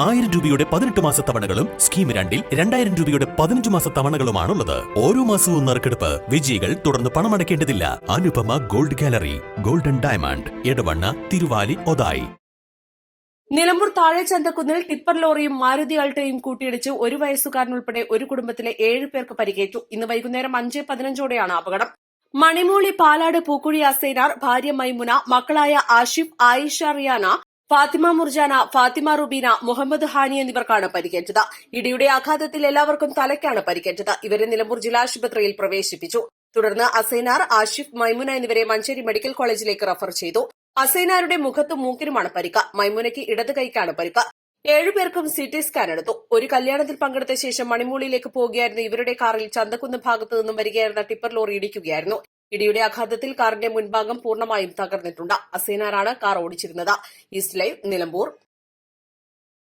ആയിരം രൂപയുടെ പതിനെട്ട് മാസ തവണകളും സ്കീം രണ്ടിൽ രണ്ടായിരം രൂപയുടെ പതിനഞ്ച് മാസ തവണകളുമാണുള്ളത്. ഓരോ മാസവും നറുക്കെടുപ്പ് വിജയികൾ തുടർന്ന് പണമടയ്ക്കേണ്ടതില്ല. Anupama gold gallery golden diamond Edavanna Thiruvali Othayi. Nilambur താഴെ ചന്തക്കുന്നിൽ ടിപ്പർ ലോറിയും മാരുതി അൾട്ടയും കൂട്ടിയിടിച്ച് ഒരു വയസ്സുകാരൻ ഉൾപ്പെടെ ഒരു കുടുംബത്തിലെ ഏഴ് പേർക്ക് പരിക്കേറ്റു. ഇന്ന് വൈകുന്നേരം അഞ്ച് പതിനഞ്ചോടെയാണ് അപകടം. മണിമൂളി പാലാട് പൂക്കുഴി അസൈനാർ ഭാര്യ മൈമുന മക്കളായ ആഷിഫ് ആയിഷ റിയാന ഫാത്തിമ മുർജാന ഫാത്തിമ റുബീന മുഹമ്മദ് ഹാനി എന്നിവർക്കാണ് പരിക്കേറ്റത്. ഇടിയുടെ ആഘാതത്തിൽ എല്ലാവർക്കും തലയ്ക്കാണ് പരിക്കേറ്റത്. ഇവരെ നിലമ്പൂർ ജില്ലാശുപത്രിയിൽ പ്രവേശിപ്പിച്ചു. തുടർന്ന് അസൈനാർ ആഷിഫ് മൈമുന എന്നിവരെ മഞ്ചേരി മെഡിക്കൽ കോളേജിലേക്ക് റഫർ ചെയ്തു. അസൈനാരുടെ മുഖത്തും മൂക്കിനുമാണ് പരിക്ക്. മൈമുനയ്ക്ക് ഇടത് കൈക്കാണ് പരിക്ക്. ഏഴുപേർക്കും സി ടി സ്കാൻ എടുത്തു. ഒരു കല്യാണത്തിൽ പങ്കെടുത്ത ശേഷം മണിമൂളിയിലേക്ക് പോകുകയായിരുന്നു ഇവരുടെ കാറിൽ ചന്തക്കുന്ന് ഭാഗത്തു നിന്നും വരികയായിരുന്ന ടിപ്പർ ലോറി ഇടിക്കുകയായിരുന്നു. ഇടിയുടെ ആഘാതത്തിൽ കാറിന്റെ മുൻഭാഗം പൂർണമായും തകർന്നിട്ടുണ്ട്. അസീനാറാണ് കാർ ഓടിച്ചിരുന്നത്. East live Nilambur.